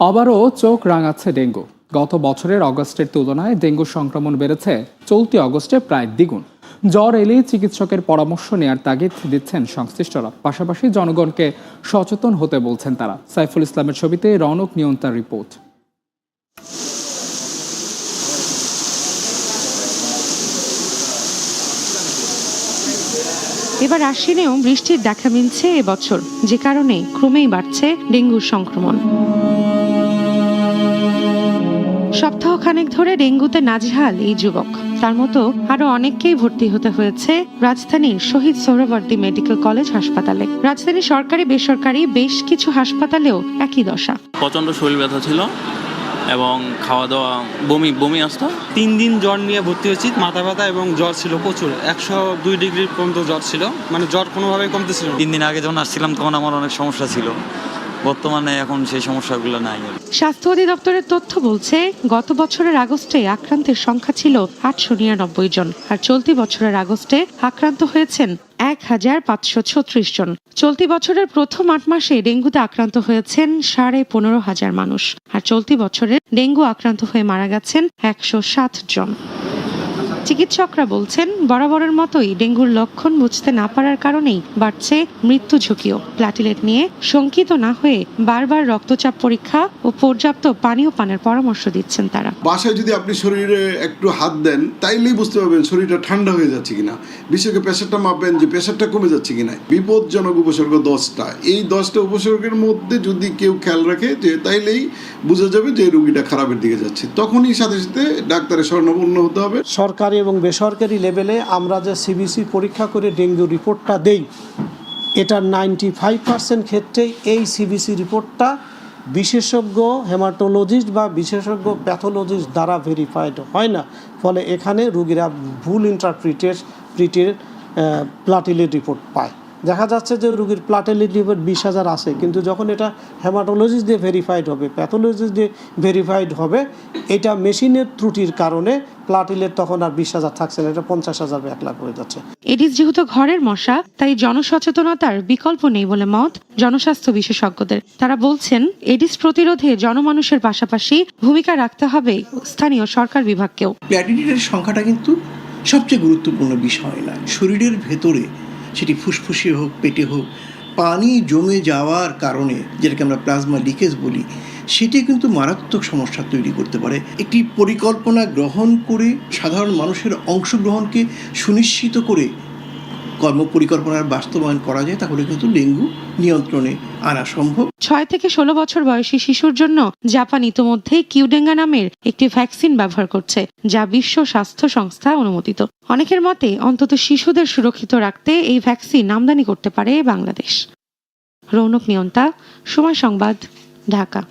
আবারও চোখ রাঙাচ্ছে ডেঙ্গু। গত বছরের অগস্টের তুলনায় ডেঙ্গু সংক্রমণ বেড়েছে, চলতি অগস্টে প্রায় দ্বিগুণ। জ্বর এলেই চিকিৎসকের পরামর্শ নেয়ার তাগিদ দিচ্ছেন সংশ্লিষ্টরা। পাশাপাশি জনগণকে সচেতন হতে বলছেন তারা। সাইফুল ইসলামের ছবিতে রৌনক নিয়ন্তার রিপোর্ট। এবার আশ্বিনেও বৃষ্টির দেখা মিলছে এবছর, যে কারণে ক্রমেই বাড়ছে ডেঙ্গুর সংক্রমণ। সপ্তাহখানেক ধরে ডেঙ্গুতে নাজহাল এই যুবক। তার মতো আরও অনেককেই ভর্তি হতে হয়েছে রাজধানীর শহীদ সোহরাবর্দী মেডিকেল কলেজ হাসপাতালে। রাজধানীর সরকারি বেসরকারি বেশ কিছু হাসপাতালেও একই দশা। প্রচণ্ড শরীর ব্যথা ছিল এবং খাওয়া দাওয়া বমি বমি আসতো। তিন দিন জ্বর নিয়ে ভর্তি হয়েছি মাথা ব্যথা এবং জ্বর ছিল প্রচুর। একশো দুই ডিগ্রি পর্যন্ত জ্বর ছিল মানে জ্বর কোনোভাবেই কমতেছিল তিন দিন আগে যখন আসছিলাম তখন আমার অনেক সমস্যা ছিল। বর্তমানে এখন সেই সমস্যাগুলো নাই। স্বাস্থ্য অধিদপ্তরের তথ্য বলছে, গত বছরের আগস্টে আক্রান্তের সংখ্যা ছিল আটশো নিরানব্বই জন, আর চলতি বছরের আগস্টে আক্রান্ত হয়েছেন এক হাজার পাঁচশো ছত্রিশ জন। চলতি বছরের প্রথম আট মাসে ডেঙ্গুতে আক্রান্ত হয়েছেন সাড়ে পনেরো হাজার মানুষ, আর চলতি বছরে ডেঙ্গু আক্রান্ত হয়ে মারা গেছেন একশো সাত জন। চিকিৎসকরা বলছেন বরাবরের মতোই ডেঙ্গুর লক্ষণ বুঝতে না পারার কারণেই বাড়ছে মৃত্যু ঝুঁকিও। প্লাটিলেট নিয়ে শঙ্কিত না হয়ে বারবার রক্তচাপ পরীক্ষা ও পর্যাপ্ত পানীয় পানের পরামর্শ দিচ্ছেন তারা। বাসায় যদি আপনি শরীরে একটু হাত দেন তাইলেই বুঝতে পারবেন শরীরটা ঠান্ডা হয়ে যাচ্ছে কিনা। বিশেষ করে প্রেশারটা মাপবেন যে প্রেশারটা কমে যাচ্ছে কিনা। বিপজ্জনক উপসর্গ দশটা। এই দশটা উপসর্গের মধ্যে যদি কেউ খেয়াল রাখে যে তাইলেই বোঝা যাবে যে রুগীটা খারাপের দিকে যাচ্ছে। তখনই সাথে সাথে ডাক্তারের স্বর্ণপূর্ণ হতে হবে। সরকারি এবং বেসরকারি লেভেলে আমরা যে সিবিসি পরীক্ষা করে ডেঙ্গু রিপোর্টটা দেই এটার নাইনটি ফাইভ পার্সেন্ট ক্ষেত্রে এই সিবিসি রিপোর্টটা বিশেষজ্ঞ হেমাটোলজিস্ট বা বিশেষজ্ঞ প্যাথোলজিস্ট দ্বারা ভেরিফাইড হয় না। ফলে এখানে রুগীরা ভুল ইন্টারপ্রিটের প্রিটের প্লাটিলেট রিপোর্ট পায়। দেখা যাচ্ছে যে রুগীর প্লাটেলিট রিপোর্ট বিশ হাজার আছে কিন্তু যখন এটা হেমাটোলজিস্ট দিয়ে ভেরিফাইড হবে প্যাথোলজিস্ট দিয়ে ভেরিফাইড হবে এটা মেশিনের ত্রুটির কারণে প্লাটিলেট তখন আর বিশ হাজার থাকছে না এটা পঞ্চাশ হাজার বা এক লাখ হয়ে যাচ্ছে। এডিস যেহেতু ঘরের মশা তাই জনসচেতনতার বিকল্প নেই বলে মত জনস্বাস্থ্য বিশেষজ্ঞদের। তারা বলছেন এডিস প্রতিরোধে জনমানুষের পাশাপাশি ভূমিকা রাখতে হবে স্থানীয় সরকার বিভাগকেও। প্ল্যাটিলেটের সংখ্যাটা কিন্তু সবচেয়ে গুরুত্বপূর্ণ বিষয় না। শরীরের ভেতরে সেটি ফুসফুসে হোক, পেটে হোক, পানি জমে যাওয়ার কারণে, যেটাকে আমরা প্লাজমা লিকেজ বলি, সেটি কিন্তু মারাত্মক সমস্যা তৈরি করতে পারে। একটি পরিকল্পনা গ্রহণ করে সাধারণ মানুষের অংশগ্রহণকে সুনিশ্চিত করে কর্ম কর্মপরিকল্পনার বাস্তবায়ন করা যায়, তাহলে কিন্তু ডেঙ্গু নিয়ন্ত্রণে আনা সম্ভব। ছয় থেকে ষোলো বছর বয়সী শিশুর জন্য জাপান ইতোমধ্যেই কিউডেঙ্গা নামের একটি ভ্যাকসিন ব্যবহার করছে, যা বিশ্ব স্বাস্থ্য সংস্থা অনুমোদিত। অনেকের মতে, অন্তত শিশুদের সুরক্ষিত রাখতে এই ভ্যাকসিন আমদানি করতে পারে বাংলাদেশ। রৌনক নিয়ন্তা, সময় সংবাদ, ঢাকা।